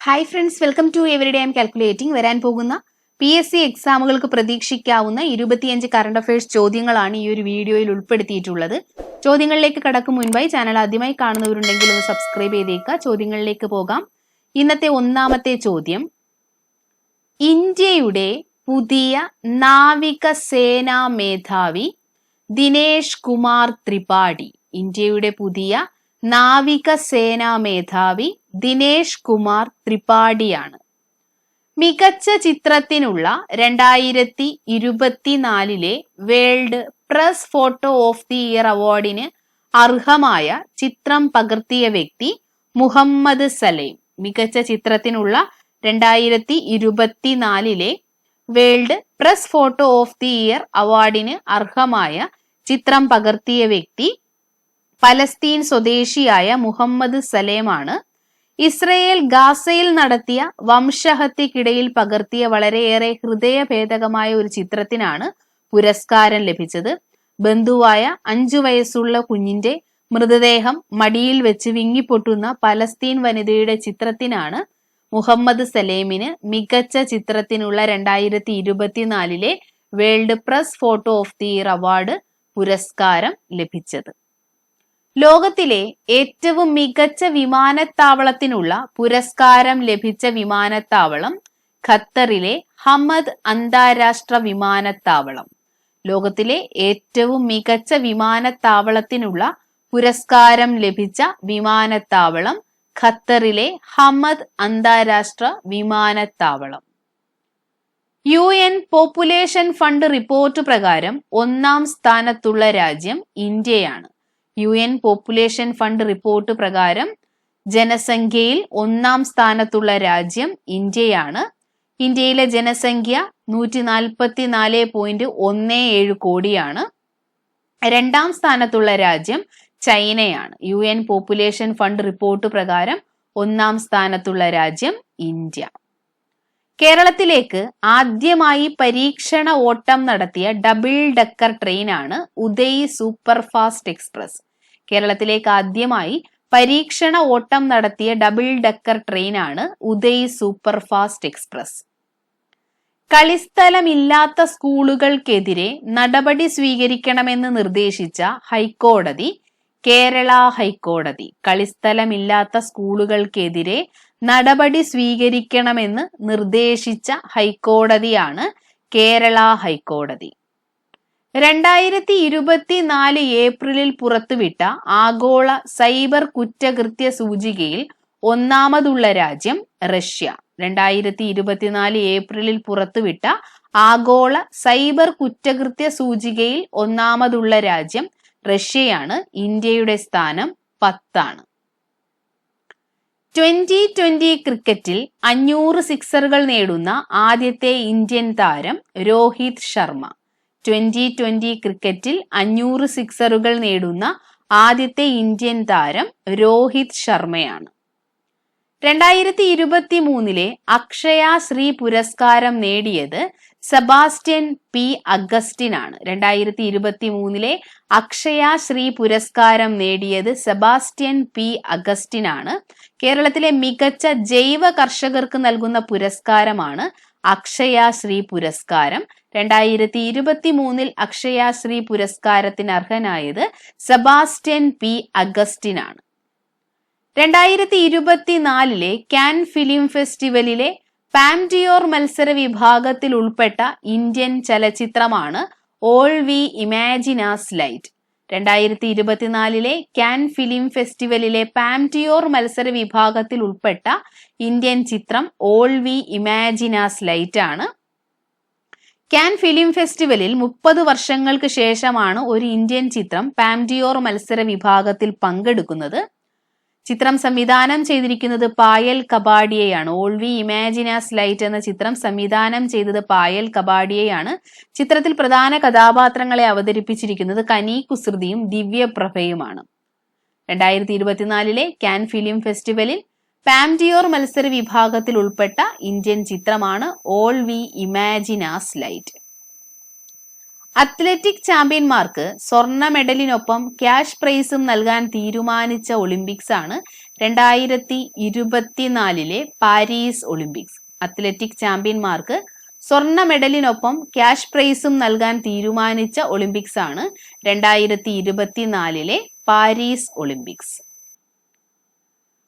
Hi friends welcome to everyday I'm calculating വരാൻ പോകുന്ന P S C എക്സാമുകൾക്ക് പ്രതീക്ഷിക്കാവുന്ന ഇരുപത്തിയഞ്ച് കറണ്ട് അഫയേഴ്സ് ചോദ്യങ്ങളാണ് ഈ ഒരു വീഡിയോയിൽ ഉൾപ്പെടുത്തിയിട്ടുള്ളത്. ചോദ്യങ്ങളിലേക്ക് കടക്കും മുൻപായി ചാനൽ ആദ്യമായി കാണുന്നവരുണ്ടെങ്കിൽ ഒന്ന് സബ്സ്ക്രൈബ് ചെയ്തേക്കുക. ചോദ്യങ്ങളിലേക്ക് പോകാം. ഇന്നത്തെ ഒന്നാമത്തെ ചോദ്യം. ഇന്ത്യയുടെ പുതിയ നാവിക സേനാ മേധാവി ദിനേഷ് കുമാർ ത്രിപാഠി ഇന്ത്യയുടെ പുതിയ നാവിക സേനാ മേധാവി ദിനേഷ് കുമാർ ത്രിപാഠിയാണ്. മികച്ച ചിത്രത്തിനുള്ള രണ്ടായിരത്തി ഇരുപത്തിനാലിലെ world press photo of the year അവാർഡിന് അർഹമായ ചിത്രം പകർത്തിയ വ്യക്തി മുഹമ്മദ് സലൈം. മികച്ച ചിത്രത്തിനുള്ള രണ്ടായിരത്തി ഇരുപത്തിനാലിലെ world press photo of the year അവാർഡിന് അർഹമായ ചിത്രം പകർത്തിയ വ്യക്തി പലസ്തീൻ സ്വദേശിയായ മുഹമ്മദ് സലേമാണ് ഇസ്രയേൽ ഗാസയിൽ നടത്തിയ വംശഹത്യക്കിടയിൽ പകർത്തിയ വളരെയേറെ ഹൃദയഭേദകമായ ഒരു ചിത്രത്തിനാണ് പുരസ്കാരം ലഭിച്ചത്. ബന്ധുവായ അഞ്ചു വയസ്സുള്ള കുഞ്ഞിന്റെ മൃതദേഹം മടിയിൽ വെച്ച് വിങ്ങിപ്പൊട്ടുന്ന പലസ്തീൻ വനിതയുടെ ചിത്രത്തിനാണ് മുഹമ്മദ് സലേമിന് മികച്ച ചിത്രത്തിനുള്ള രണ്ടായിരത്തി ഇരുപത്തിനാലിലെ world press photo of the year award പുരസ്കാരം ലഭിച്ചത്. ലോകത്തിലെ ഏറ്റവും മികച്ച വിമാനത്താവളത്തിനുള്ള പുരസ്കാരം ലഭിച്ച വിമാനത്താവളം ഖത്തറിലെ ഹമദ് അന്താരാഷ്ട്ര വിമാനത്താവളം. ലോകത്തിലെ ഏറ്റവും മികച്ച വിമാനത്താവളത്തിനുള്ള പുരസ്കാരം ലഭിച്ച വിമാനത്താവളം ഖത്തറിലെ ഹമദ് അന്താരാഷ്ട്ര വിമാനത്താവളം. U N population fund report പ്രകാരം ഒന്നാം സ്ഥാനത്തുള്ള രാജ്യം ഇന്ത്യയാണ്. U N population fund report പ്രകാരം ജനസംഖ്യയിൽ ഒന്നാം സ്ഥാനത്തുള്ള രാജ്യം ഇന്ത്യയാണ്. ഇന്ത്യയിലെ ജനസംഖ്യ നൂറ്റി നാൽപ്പത്തി നാല് പോയിന്റ് ഒന്ന് ഏഴ് കോടിയാണ്. രണ്ടാം സ്ഥാനത്തുള്ള രാജ്യം ചൈനയാണ്. U N population fund report പ്രകാരം ഒന്നാം സ്ഥാനത്തുള്ള രാജ്യം ഇന്ത്യ. കേരളത്തിലേക്ക് ആദ്യമായി പരീക്ഷണ ഓട്ടം നടത്തിയ ഡബിൾ ഡക്കർ ട്രെയിനാണ് ഉദയ് സൂപ്പർ ഫാസ്റ്റ് എക്സ്പ്രസ്. കേരളത്തിലേക്ക് ആദ്യമായി പരീക്ഷണ ഓട്ടം നടത്തിയ ഡബിൾ ഡക്കർ ട്രെയിനാണ് ഉദയ് സൂപ്പർ ഫാസ്റ്റ് എക്സ്പ്രസ്. കളിസ്ഥലമില്ലാത്ത സ്കൂളുകൾക്കെതിരെ നടപടി സ്വീകരിക്കണമെന്ന് നിർദ്ദേശിച്ച ഹൈക്കോടതി കേരള ഹൈക്കോടതി കളിസ്ഥലമില്ലാത്ത സ്കൂളുകൾക്കെതിരെ നടപടി സ്വീകരിക്കണമെന്ന് നിർദ്ദേശിച്ച ഹൈക്കോടതിയാണ് കേരള ഹൈക്കോടതി. രണ്ടായിരത്തി ഇരുപത്തിനാല് ഏപ്രിലിൽ പുറത്തുവിട്ട ആഗോള സൈബർ കുറ്റകൃത്യ സൂചികയിൽ ഒന്നാമതുള്ള രാജ്യം റഷ്യ. രണ്ടായിരത്തി ഇരുപത്തിനാല് ഏപ്രിലിൽ പുറത്തുവിട്ട ആഗോള സൈബർ കുറ്റകൃത്യ സൂചികയിൽ ഒന്നാമതുള്ള രാജ്യം റഷ്യയാണ്. ഇന്ത്യയുടെ സ്ഥാനം പത്താണ്. ട്വന്റി ട്വന്റി ക്രിക്കറ്റിൽ അഞ്ഞൂറ് സിക്സറുകൾ നേടുന്ന ആദ്യത്തെ ഇന്ത്യൻ താരം രോഹിത് ശർമ്മ. ട്വന്റി ട്വന്റി ക്രിക്കറ്റിൽ അഞ്ഞൂറ് സിക്സറുകൾ നേടുന്ന ആദ്യത്തെ ഇന്ത്യൻ താരം രോഹിത് ശർമ്മയാണ്. രണ്ടായിരത്തി ഇരുപത്തി മൂന്നിലെ അക്ഷയ ശ്രീ പുരസ്കാരം നേടിയത് സെബാസ്റ്റ്യൻ പി അഗസ്റ്റിനാണ്. രണ്ടായിരത്തി ഇരുപത്തി മൂന്നിലെ അക്ഷയ ശ്രീ പുരസ്കാരം നേടിയത് സെബാസ്റ്റ്യൻ പി അഗസ്റ്റിനാണ്. കേരളത്തിലെ മികച്ച ജൈവ കർഷകർക്ക് നൽകുന്ന പുരസ്കാരമാണ് അക്ഷയാശ്രീ പുരസ്കാരം. രണ്ടായിരത്തി ഇരുപത്തി മൂന്നിൽ അക്ഷയാശ്രീ പുരസ്കാരത്തിന് അർഹനായത് സെബാസ്റ്റ്യൻ പി അഗസ്റ്റിനാണ്. രണ്ടായിരത്തി ഇരുപത്തിനാലിലെ കാൻ ഫിലിം ഫെസ്റ്റിവലിലെ പാംഡിയോർ മത്സര വിഭാഗത്തിൽ ഉൾപ്പെട്ട Indian ചലച്ചിത്രമാണ് all we imagine as light. രണ്ടായിരത്തി ഇരുപത്തിനാലിലെ ക്യാൻ ഫിലിം ഫെസ്റ്റിവലിലെ പാംറ്റിയോർ മത്സര വിഭാഗത്തിൽ ഉൾപ്പെട്ട ഇന്ത്യൻ ചിത്രം all we imagine as light ആണ്. ക്യാൻ ഫിലിം ഫെസ്റ്റിവലിൽ മുപ്പത് വർഷങ്ങൾക്ക് ശേഷമാണ് ഒരു ഇന്ത്യൻ ചിത്രം പാംറ്റിയോർ മത്സര വിഭാഗത്തിൽ പങ്കെടുക്കുന്നത്. ചിത്രം സംവിധാനം ചെയ്തിരിക്കുന്നത് Payal കബാഡിയയാണ്. All we imagine as light എന്ന ചിത്രം സംവിധാനം ചെയ്തത് പായൽ കബാഡിയയാണ്. ചിത്രത്തിൽ പ്രധാന കഥാപാത്രങ്ങളെ അവതരിപ്പിച്ചിരിക്കുന്നത് കനി കുസൃതിയും ദിവ്യപ്രഭയുമാണ് രണ്ടായിരത്തി ഇരുപത്തിനാലിലെ കാൻ ഫിലിം ഫെസ്റ്റിവലിൽ പാംഡിയോർ മത്സര വിഭാഗത്തിൽ ഉൾപ്പെട്ട ഇന്ത്യൻ ചിത്രമാണ് all we imagine as light athletic ചാമ്പ്യന്മാർക്ക് സ്വർണ മെഡലിനൊപ്പം ക്യാഷ് പ്രൈസും നൽകാൻ തീരുമാനിച്ച ഒളിമ്പിക്സ് ആണ് രണ്ടായിരത്തി ഇരുപത്തിനാലിലെ പാരീസ് ഒളിമ്പിക്സ്. അത്ലറ്റിക് ചാമ്പ്യന്മാർക്ക് സ്വർണ മെഡലിനൊപ്പം ക്യാഷ് പ്രൈസും നൽകാൻ തീരുമാനിച്ച ഒളിമ്പിക്സ് ആണ് രണ്ടായിരത്തി ഇരുപത്തിനാലിലെ Paris Olympics.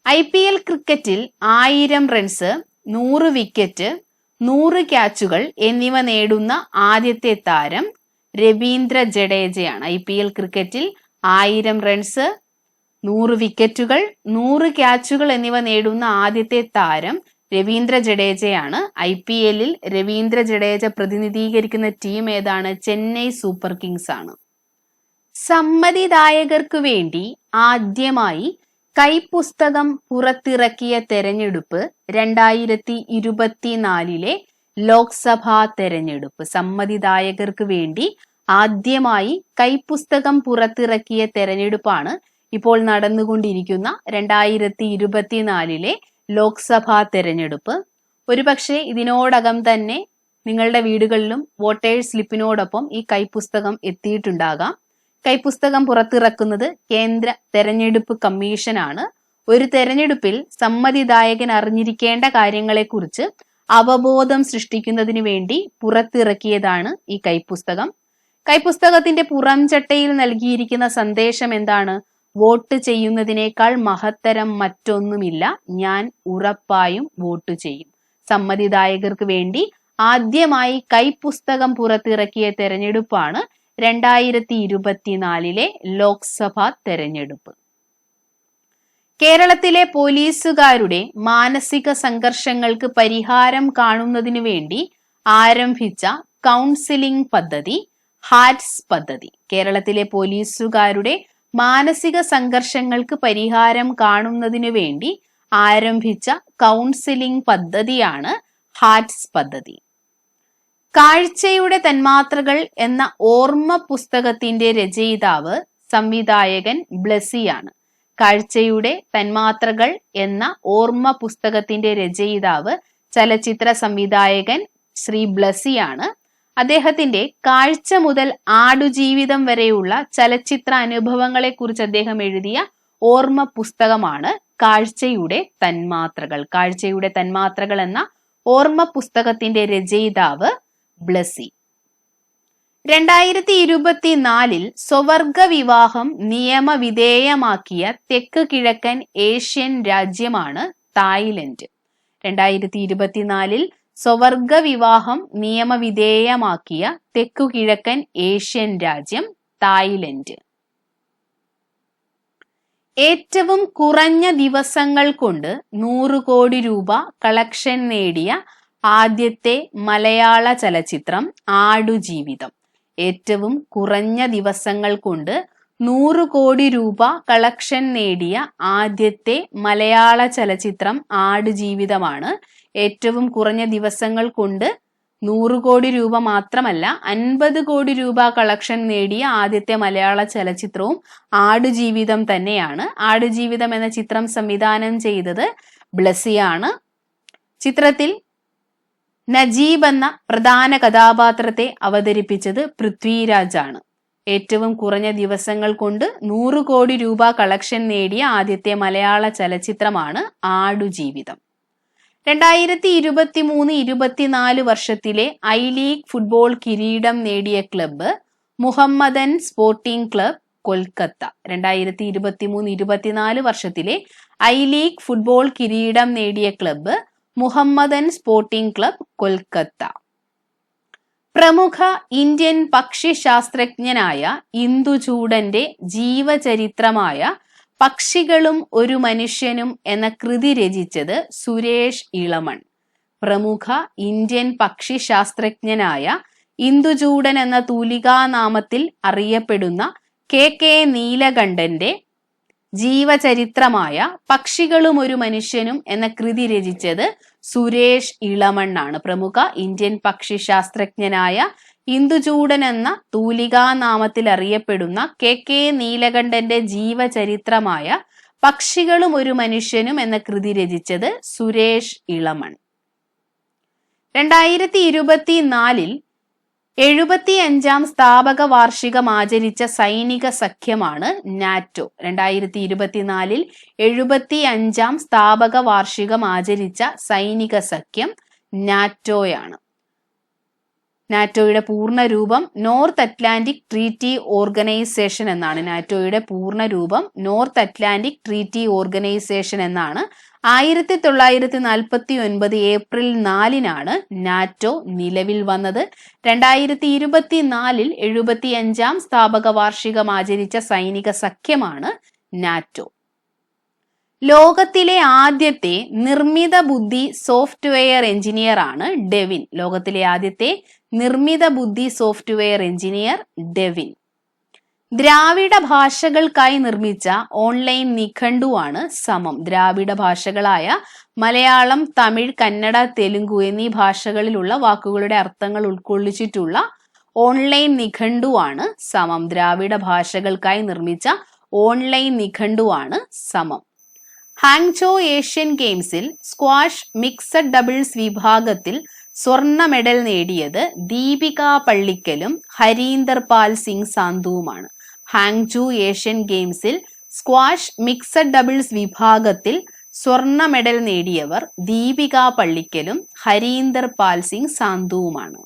I P L ക്രിക്കറ്റിൽ ആയിരം റൺസ് നൂറ് വിക്കറ്റ് നൂറ് ക്യാച്ചുകൾ എന്നിവ നേടുന്ന ആദ്യത്തെ താരം രവീന്ദ്ര ജഡേജയാണ്. ഐ പി എൽ ക്രിക്കറ്റിൽ ആയിരം റൺസ് നൂറ് വിക്കറ്റുകൾ നൂറ് ക്യാച്ചുകൾ എന്നിവ നേടുന്ന ആദ്യത്തെ താരം രവീന്ദ്ര ജഡേജയാണ്. ഐ പി എല്ലിൽ രവീന്ദ്ര ജഡേജ പ്രതിനിധീകരിക്കുന്ന ടീം ഏതാണ്? ചെന്നൈ സൂപ്പർ കിങ്സ് ആണ്. സമ്മതിദായകർക്ക് വേണ്ടി ആദ്യമായി കൈപ്പുസ്തകം പുറത്തിറക്കിയ തെരഞ്ഞെടുപ്പ് രണ്ടായിരത്തി ഇരുപത്തിനാലിലെ ലോക്സഭാ തെരഞ്ഞെടുപ്പ്. സമ്മതിദായകർക്ക് വേണ്ടി ആദ്യമായി കൈപ്പുസ്തകം പുറത്തിറക്കിയ തെരഞ്ഞെടുപ്പാണ് ഇപ്പോൾ നടന്നുകൊണ്ടിരിക്കുന്ന രണ്ടായിരത്തി ഇരുപത്തിനാലിലെ ലോക്സഭാ തെരഞ്ഞെടുപ്പ്. ഒരുപക്ഷെ ഇതിനോടകം തന്നെ നിങ്ങളുടെ വീടുകളിലും വോട്ടേഴ്സ് സ്ലിപ്പിനോടൊപ്പം ഈ കൈപ്പുസ്തകം എത്തിയിട്ടുണ്ടാകാം. കൈപ്പുസ്തകം പുറത്തിറക്കുന്നത് കേന്ദ്ര തെരഞ്ഞെടുപ്പ് കമ്മീഷനാണ്. ഒരു തെരഞ്ഞെടുപ്പിൽ സമ്മതിദായകൻ അറിഞ്ഞിരിക്കേണ്ട കാര്യങ്ങളെക്കുറിച്ച് അവബോധം സൃഷ്ടിക്കുന്നതിന് വേണ്ടി പുറത്തിറക്കിയതാണ് ഈ കൈപ്പുസ്തകം. കൈപ്പുസ്തകത്തിന്റെ പുറംചട്ടയിൽ നൽകിയിരിക്കുന്ന സന്ദേശം എന്താണ്? വോട്ട് ചെയ്യുന്നതിനേക്കാൾ മഹത്തരം മറ്റൊന്നുമില്ല. ഞാൻ ഉറപ്പായും വോട്ട് ചെയ്യും. സമ്മതിദായകർക്ക് വേണ്ടി ആദ്യമായി കൈപ്പുസ്തകം പുറത്തിറക്കിയ തെരഞ്ഞെടുപ്പാണ് രണ്ടായിരത്തി ഇരുപത്തിനാലിലെ ലോക്സഭാ തെരഞ്ഞെടുപ്പ്. കേരളത്തിലെ പോലീസുകാരുടെ മാനസിക സംഘർഷങ്ങൾക്ക് പരിഹാരം കാണുന്നതിനു വേണ്ടി ആരംഭിച്ച കൗൺസിലിംഗ് പദ്ധതി ഹാറ്റ്സ് പദ്ധതി. കേരളത്തിലെ പോലീസുകാരുടെ മാനസിക സംഘർഷങ്ങൾക്ക് പരിഹാരം കാണുന്നതിനു വേണ്ടി ആരംഭിച്ച കൗൺസിലിംഗ് പദ്ധതിയാണ് ഹാറ്റ്സ് പദ്ധതി. കാഴ്ചയുടെ തന്മാത്രകൾ എന്ന ഓർമ്മ പുസ്തകത്തിന്റെ രചയിതാവ് സംവിധായകൻ ബ്ലസിയാണ് കാഴ്ചയുടെ തന്മാത്രകൾ എന്ന ഓർമ്മ പുസ്തകത്തിന്റെ രചയിതാവ് ചലച്ചിത്ര സംവിധായകൻ ശ്രീ ബ്ലസിയാണ് അദ്ദേഹത്തിന്റെ കാഴ്ച മുതൽ ആടുജീവിതം വരെയുള്ള ചലച്ചിത്ര അനുഭവങ്ങളെ കുറിച്ച് അദ്ദേഹം എഴുതിയ ഓർമ്മ പുസ്തകമാണ് കാഴ്ചയുടെ തന്മാത്രകൾ. കാഴ്ചയുടെ തന്മാത്രകൾ എന്ന ഓർമ്മ പുസ്തകത്തിന്റെ രചയിതാവ് ബ്ലസി. രണ്ടായിരത്തി ഇരുപത്തിനാലിൽ സ്വവർഗ വിവാഹം നിയമവിധേയമാക്കിയ തെക്ക് കിഴക്കൻ ഏഷ്യൻ രാജ്യമാണ് തായ്ലൻഡ്. രണ്ടായിരത്തി ഇരുപത്തിനാലിൽ സ്വവർഗ വിവാഹം നിയമവിധേയമാക്കിയ തെക്കു കിഴക്കൻ ഏഷ്യൻ രാജ്യം തായ്ലൻഡ്. ഏറ്റവും കുറഞ്ഞ ദിവസങ്ങൾ കൊണ്ട് നൂറ് കോടി രൂപ കളക്ഷൻ നേടിയ ആദ്യത്തെ മലയാള ചലച്ചിത്രം ആടുജീവിതം. ഏറ്റവും കുറഞ്ഞ ദിവസങ്ങൾ കൊണ്ട് നൂറ് കോടി രൂപ കളക്ഷൻ നേടിയ ആദ്യത്തെ മലയാള ചലച്ചിത്രം ആടുജീവിതമാണ്. ഏറ്റവും കുറഞ്ഞ ദിവസങ്ങൾ കൊണ്ട് നൂറ് കോടി രൂപ മാത്രമല്ല അൻപത് കോടി രൂപ കളക്ഷൻ നേടിയ ആദ്യത്തെ മലയാള ചലച്ചിത്രവും ആടുജീവിതം തന്നെയാണ്. ആടുജീവിതം എന്ന ചിത്രം സംവിധാനം ചെയ്തത് ബ്ലസിയാണ് ചിത്രത്തിൽ നജീബ് എന്ന പ്രധാന കഥാപാത്രത്തെ അവതരിപ്പിച്ചത് പൃഥ്വിരാജാണ്. ഏറ്റവും കുറഞ്ഞ ദിവസങ്ങൾ കൊണ്ട് നൂറ് കോടി രൂപ കളക്ഷൻ നേടിയ ആദ്യത്തെ മലയാള ചലച്ചിത്രമാണ് ആടുജീവിതം. രണ്ടായിരത്തി ഇരുപത്തി മൂന്ന് ഇരുപത്തിനാല് വർഷത്തിലെ ഐ ലീഗ് ഫുട്ബോൾ കിരീടം നേടിയ club Mohammedan sporting club Kolkata. രണ്ടായിരത്തി ഇരുപത്തി മൂന്ന് ഇരുപത്തിനാല് വർഷത്തിലെ ഐ ലീഗ് ഫുട്ബോൾ കിരീടം നേടിയ club Mohammedan sporting club Kolkata. പ്രമുഖ ഇന്ത്യൻ പക്ഷിശാസ്ത്രജ്ഞനായ ഇന്ദുചൂഡന്റെ ജീവചരിത്രമായ പക്ഷികളും ഒരു മനുഷ്യനും എന്ന കൃതി രചിച്ചത് സുരേഷ് ഇളമൺ. പ്രമുഖ ഇന്ത്യൻ പക്ഷിശാസ്ത്രജ്ഞനായ ഇന്ദുചൂഡൻ എന്ന തൂലികാനാമത്തിൽ അറിയപ്പെടുന്ന കെ കെ നീലകണ്ഠന്റെ ജീവചരിത്രമായ പക്ഷികളും ഒരു മനുഷ്യനും എന്ന കൃതി രചിച്ചത് സുരേഷ് ഇളമണ്ണാണ് പ്രമുഖ ഇന്ത്യൻ പക്ഷിശാസ്ത്രജ്ഞനായ ഇന്ദുചൂടൻ എന്ന തൂലികാനാമത്തിൽ അറിയപ്പെടുന്ന കെ കെ നീലകണ്ഠന്റെ ജീവചരിത്രമായ പക്ഷികളും ഒരു മനുഷ്യനും എന്ന കൃതി രചിച്ചത് സുരേഷ് ഇളമൺ. രണ്ടായിരത്തി ഇരുപത്തിനാലിൽ എഴുപത്തി അഞ്ചാം സ്ഥാപക വാർഷികം ആചരിച്ച സൈനിക സഖ്യമാണ് നാറ്റോ. രണ്ടായിരത്തി ഇരുപത്തിനാലിൽ എഴുപത്തി അഞ്ചാം സ്ഥാപക വാർഷികം ആചരിച്ച സൈനിക സഖ്യം നാറ്റോയാണ്. നാറ്റോയുടെ പൂർണ രൂപം നോർത്ത് അറ്റ്ലാന്റിക് ട്രീറ്റി ഓർഗനൈസേഷൻ എന്നാണ്. നാറ്റോയുടെ പൂർണ രൂപം നോർത്ത് അറ്റ്ലാന്റിക് ട്രീറ്റി ഓർഗനൈസേഷൻ എന്നാണ്. ആയിരത്തി തൊള്ളായിരത്തി നാൽപ്പത്തി ഒൻപത് ഏപ്രിൽ നാലിനാണ് നാറ്റോ നിലവിൽ വന്നത്. രണ്ടായിരത്തി ഇരുപത്തിനാലിൽ എഴുപത്തി അഞ്ചാം സ്ഥാപക വാർഷികം ആചരിച്ച സൈനിക സഖ്യമാണ് നാറ്റോ. ലോകത്തിലെ ആദ്യത്തെ നിർമ്മിത ബുദ്ധി സോഫ്റ്റ്വെയർ എഞ്ചിനീയർ ആണ് ഡെവിൻ. ലോകത്തിലെ ആദ്യത്തെ നിർമ്മിത ബുദ്ധി സോഫ്റ്റ്വെയർ എഞ്ചിനീയർ ഡെവിൻ. ദ്രാവിഡ ഭാഷകൾക്കായി നിർമ്മിച്ച ഓൺലൈൻ നിഘണ്ടുവാണ് സമം. ദ്രാവിഡ ഭാഷകളായ മലയാളം തമിഴ് കന്നഡ തെലുങ്കു എന്നീ ഭാഷകളിലുള്ള വാക്കുകളുടെ അർത്ഥങ്ങൾ ഉൾക്കൊള്ളിച്ചിട്ടുള്ള ഓൺലൈൻ നിഘണ്ടുവാണ് സമം. ദ്രാവിഡ ഭാഷകൾക്കായി നിർമ്മിച്ച ഓൺലൈൻ നിഘണ്ടുവാണ് സമം. ഹാങ്ചോ ഏഷ്യൻ ഗെയിംസിൽ സ്ക്വാഷ് മിക്സഡ് ഡബിൾസ് വിഭാഗത്തിൽ സ്വർണ മെഡൽ നേടിയത് ദീപിക പള്ളിക്കലും ഹരീന്ദർ പാൽ സിംഗ് സാന്തുവുമാണ് ഹാങ്ചു ഏഷ്യൻ ഗെയിംസിൽ സ്ക്വാഷ് മിക്സഡ് ഡബിൾസ് വിഭാഗത്തിൽ സ്വർണ മെഡൽ നേടിയവർ ദീപിക പള്ളിക്കലും ഹരീന്ദർ പാൽ സിംഗ് സാന്തുവുമാണ്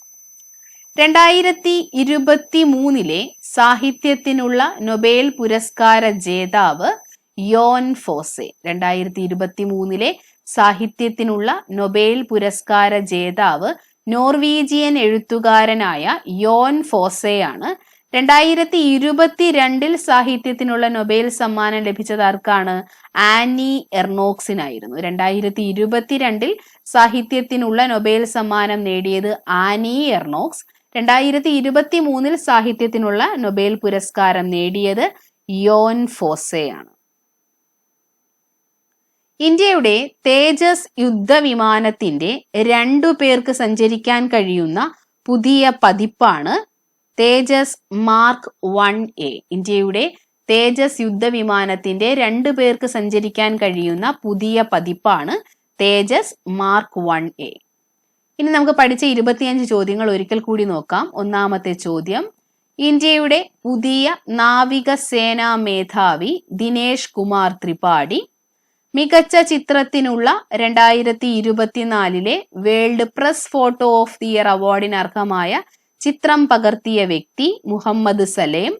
രണ്ടായിരത്തി ഇരുപത്തി മൂന്നിലെ സാഹിത്യത്തിനുള്ള നൊബേൽ പുരസ്കാര ജേതാവ് യോൻ ഫോസെ രണ്ടായിരത്തി ഇരുപത്തി മൂന്നിലെ സാഹിത്യത്തിനുള്ള നൊബേൽ പുരസ്കാര ജേതാവ് നോർവീജിയൻ എഴുത്തുകാരനായ യോൻ ഫോസെയാണ്. രണ്ടായിരത്തി ഇരുപത്തിരണ്ടിൽ സാഹിത്യത്തിനുള്ള നൊബേൽ സമ്മാനം ലഭിച്ചത് ആർക്കാണ്? ആനി എർണോക്സിനായിരുന്നു. രണ്ടായിരത്തി ഇരുപത്തിരണ്ടിൽ സാഹിത്യത്തിനുള്ള നൊബേൽ സമ്മാനം നേടിയത് ആനി എർണോക്സ്. രണ്ടായിരത്തി ഇരുപത്തി മൂന്നിൽ സാഹിത്യത്തിനുള്ള നൊബേൽ പുരസ്കാരം നേടിയത് യോൻ ഫോസെയാണ്. ഇന്ത്യയുടെ തേജസ് യുദ്ധവിമാനത്തിന്റെ രണ്ടു പേർക്ക് സഞ്ചരിക്കാൻ കഴിയുന്ന പുതിയ പതിപ്പാണ് തേജസ് മാർക്ക് വൺ എ. ഇന്ത്യയുടെ തേജസ് യുദ്ധവിമാനത്തിന്റെ രണ്ടു പേർക്ക് സഞ്ചരിക്കാൻ കഴിയുന്ന പുതിയ പതിപ്പാണ് തേജസ് മാർക്ക് വൺ എ. ഇനി നമുക്ക് പഠിച്ച ഇരുപത്തിയഞ്ച് ചോദ്യങ്ങൾ ഒരിക്കൽ കൂടി നോക്കാം. ഒന്നാമത്തെ ചോദ്യം ഇന്ത്യയുടെ പുതിയ നാവികസേനാ മേധാവി ദിനേഷ് കുമാർ ത്രിപാഠി മികച്ച ചിത്രത്തിനുള്ള രണ്ടായിരത്തി ഇരുപത്തിനാലിലെ world press photo of the year അവാർഡിന് അർഹമായ ചിത്രം പകർത്തിയ വ്യക്തി മുഹമ്മദ് സലേം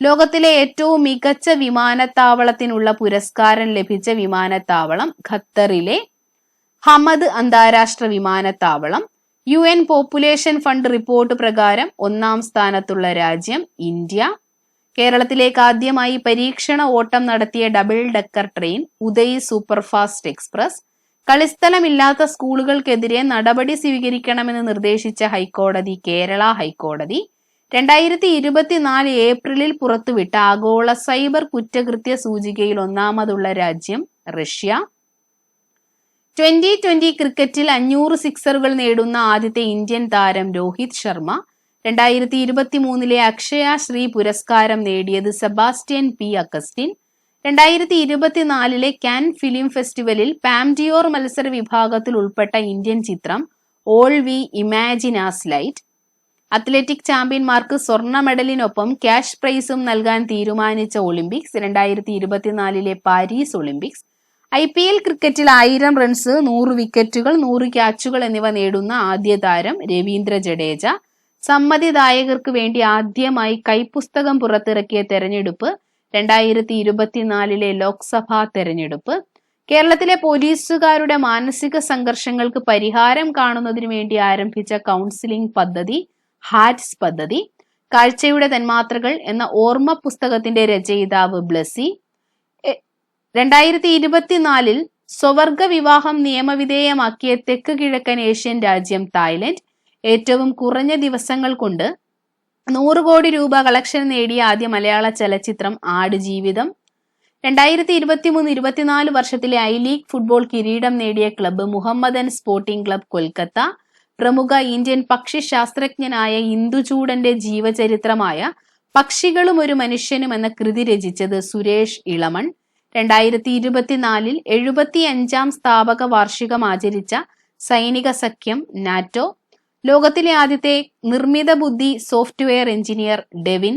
ലോകത്തിലെ ഏറ്റവും മികച്ച വിമാനത്താവളത്തിനുള്ള പുരസ്കാരം ലഭിച്ച വിമാനത്താവളം ഖത്തറിലെ ഹമദ് അന്താരാഷ്ട്ര വിമാനത്താവളം U N population fund report പ്രകാരം ഒന്നാം സ്ഥാനത്തുള്ള രാജ്യം ഇന്ത്യ കേരളത്തിലേക്ക് ആദ്യമായി പരീക്ഷണ ഓട്ടം നടത്തിയ double decker train Uday superfast express. കളിസ്ഥലമില്ലാത്ത സ്കൂളുകൾക്കെതിരെ നടപടി സ്വീകരിക്കണമെന്ന് നിർദ്ദേശിച്ച ഹൈക്കോടതി കേരള ഹൈക്കോടതി. രണ്ടായിരത്തി ഇരുപത്തിനാല് ഏപ്രിലിൽ പുറത്തുവിട്ട ആഗോള സൈബർ കുറ്റകൃത്യ സൂചികയിൽ ഒന്നാമതുള്ള രാജ്യം റഷ്യ. ട്വന്റി ട്വന്റി ക്രിക്കറ്റിൽ അഞ്ഞൂറ് സിക്സറുകൾ നേടുന്ന ആദ്യത്തെ ഇന്ത്യൻ താരം രോഹിത് ശർമ്മ രണ്ടായിരത്തി ഇരുപത്തി മൂന്നിലെ അക്ഷയ ശ്രീ പുരസ്കാരം നേടിയത് സെബാസ്റ്റ്യൻ പി അഗസ്റ്റിൻ. രണ്ടായിരത്തി ഇരുപത്തിനാലിലെ കാൻ ഫിലിം ഫെസ്റ്റിവലിൽ പാംഡിയോർ മത്സര വിഭാഗത്തിൽ ഉൾപ്പെട്ട ഇന്ത്യൻ ചിത്രം all we as light. Athletic ചാമ്പ്യന്മാർക്ക് സ്വർണ മെഡലിനൊപ്പം ക്യാഷ് പ്രൈസും നൽകാൻ തീരുമാനിച്ച ഒളിമ്പിക്സ് രണ്ടായിരത്തി ഇരുപത്തിനാലിലെ Paris Olympics. I P L ക്രിക്കറ്റിൽ ആയിരം റൺസ് നൂറ് വിക്കറ്റുകൾ നൂറ് ക്യാച്ചുകൾ എന്നിവ നേടുന്ന ആദ്യ താരം രവീന്ദ്ര ജഡേജ. സമ്മതിദായകർക്ക് വേണ്ടി ആദ്യമായി കൈപ്പുസ്തകം പുറത്തിറക്കിയ തെരഞ്ഞെടുപ്പ് രണ്ടായിരത്തി ഇരുപത്തിനാലിലെ ലോക്സഭാ തെരഞ്ഞെടുപ്പ്. കേരളത്തിലെ പോലീസുകാരുടെ മാനസിക സംഘർഷങ്ങൾക്ക് പരിഹാരം കാണുന്നതിനു വേണ്ടി ആരംഭിച്ച കൗൺസിലിംഗ് പദ്ധതി ഹാറ്റ്സ് പദ്ധതി കാഴ്ചയുടെ തന്മാത്രകൾ എന്ന ഓർമ്മ പുസ്തകത്തിന്റെ രചയിതാവ് ബ്ലസി. രണ്ടായിരത്തി ഇരുപത്തിനാലിൽ സ്വവർഗ വിവാഹം നിയമവിധേയമാക്കിയ തെക്ക് കിഴക്കൻ ഏഷ്യൻ രാജ്യം തായ്ലൻഡ് ഏറ്റവും കുറഞ്ഞ ദിവസങ്ങൾ കൊണ്ട് നൂറ് കോടി രൂപ കളക്ഷൻ നേടിയ ആദ്യ മലയാള ചലച്ചിത്രം ആടുജീവിതം രണ്ടായിരത്തി ഇരുപത്തി മൂന്ന് ഇരുപത്തിനാല് വർഷത്തിലെ ഐ ലീഗ് ഫുട്ബോൾ കിരീടം നേടിയ club Mohammedan sporting club Kolkata. പ്രമുഖ ഇന്ത്യൻ പക്ഷി ശാസ്ത്രജ്ഞനായ ഇന്ദുചൂടന്റെ ജീവചരിത്രമായ പക്ഷികളും ഒരു മനുഷ്യനും എന്ന കൃതി രചിച്ചത് സുരേഷ് ഇളമൺ. രണ്ടായിരത്തി ഇരുപത്തിനാലിൽ എഴുപത്തി അഞ്ചാം സ്ഥാപക വാർഷികം ആചരിച്ച സൈനിക സഖ്യം നാറ്റോ. ലോകത്തിലെ ആദ്യത്തെ നിർമ്മിത ബുദ്ധി സോഫ്റ്റ്വെയർ എഞ്ചിനീയർ ഡെവിൻ.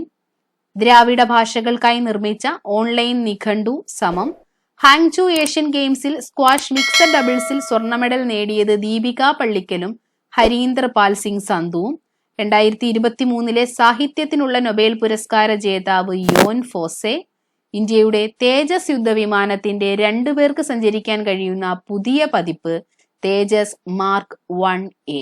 ദ്രാവിഡ ഭാഷകൾക്കായി നിർമ്മിച്ച ഓൺലൈൻ നിഘണ്ടു സമം. ഹാങ്ചു ഏഷ്യൻ ഗെയിംസിൽ സ്ക്വാഷ് മിക്സഡ് ഡബിൾസിൽ സ്വർണ മെഡൽ നേടിയത് ദീപിക പള്ളിക്കലും ഹരീന്ദർ പാൽ സിംഗ് സന്ധുവും രണ്ടായിരത്തി ഇരുപത്തി മൂന്നിലെ സാഹിത്യത്തിനുള്ള നൊബേൽ പുരസ്കാര ജേതാവ് യോൻ ഫോസെ. ഇന്ത്യയുടെ തേജസ് യുദ്ധവിമാനത്തിന്റെ രണ്ടുപേർക്ക് സഞ്ചരിക്കാൻ കഴിയുന്ന പുതിയ പതിപ്പ് തേജസ് മാർക്ക് വൺ എ.